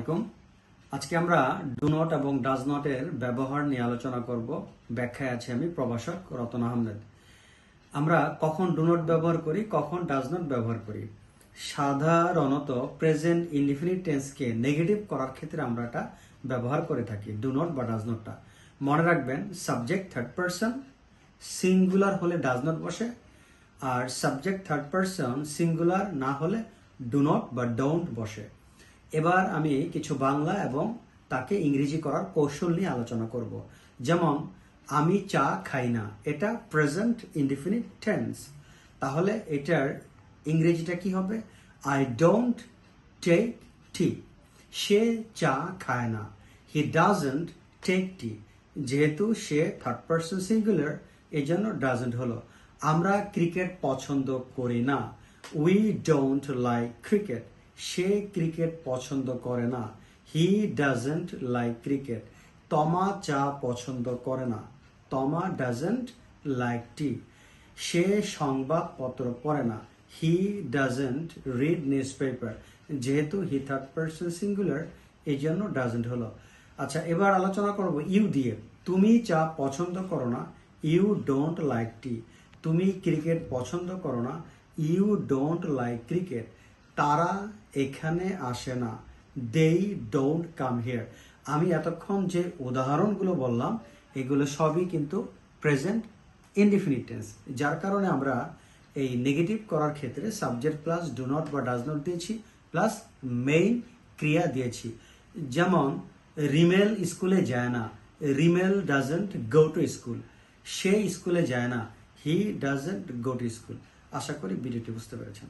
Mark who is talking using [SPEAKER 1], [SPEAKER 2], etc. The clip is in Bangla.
[SPEAKER 1] আলাইকুম। আজকে আমরা ডু নট এবং ডাজ নটের ব্যবহার নিয়ে আলোচনা করব। ব্যাখ্যায় আছে আমি প্রভাষক রতন আহমেদ। আমরা কখন ডু নট ব্যবহার করি, কখন ডাজ নট ব্যবহার করি। সাধারণত প্রেজেন্ট ইনডিফিনিট টেন্সকে নেগেটিভ করার ক্ষেত্রে আমরা এটা ব্যবহার করে থাকি, ডু নট বা ডাজ নটটা। মনে রাখবেন, সাবজেক্ট থার্ড পারসন, সিঙ্গুলার হলে ডাজ নট বসে, আর সাবজেক্ট থার্ড পারসন, সিঙ্গুলার না হলে ডু নট বা ডোন্ট বসে। এবার আমি কিছু বাংলা এবং তাকে ইংরেজি করার কৌশল নিয়ে আলোচনা করব। যেমন, আমি চা খাই না। এটা প্রেজেন্ট ইনডিফিনিট টেন্স তাহলে এটার ইংরেজিটা কি হবে? আই ডোন্ট টেক টি সে চা খায় না। হি ডাজেন্ট টেক টি যেহেতু সে থার্ড পার্সন সিঙ্গুলার এই জন্য ডাজেন্ট হলো। আমরা ক্রিকেট পছন্দ করি না। উই ডোন্ট লাইক ক্রিকেট সে ক্রিকেট পছন্দ করে না। হি ডাজেন্ট লাইক ক্রিকেট তমা চা পছন্দ করে না। তমা ডাজেন্ট লাইক টি সে সংবাদপত্র পড়ে না। He doesn't read newspaper যেহেতু হি থার্ড পার্সন সিঙ্গুলার এই জন্য ডাজেন্ট হলো। আচ্ছা এবার আলোচনা করব ইউ দিয়ে। তুমি চা পছন্দ করো না, ইউ ডোন্ট লাইক টি তুমি ক্রিকেট পছন্দ করো না, ইউ ডোন্ট লাইক ক্রিকেট তারা এখানে আসে না। দেই ডোন্ট কাম হিয়ার আমি এতক্ষণ যে উদাহরণগুলো বললাম, এগুলো সবই কিন্তু প্রেজেন্ট ইনডিফিনিট টেন্স যার কারণে আমরা এই নেগেটিভ করার ক্ষেত্রে সাবজেক্ট প্লাস ডু নট বা ডাজ নট দিয়েছি প্লাস মেইন ক্রিয়া দিয়েছি। যেমন রিমেল স্কুলে যায় না। Rimel doesn't go to school সে স্কুলে যায় না। He doesn't go to school আশা করি ভিডিওটি বুঝতে পেরেছেন।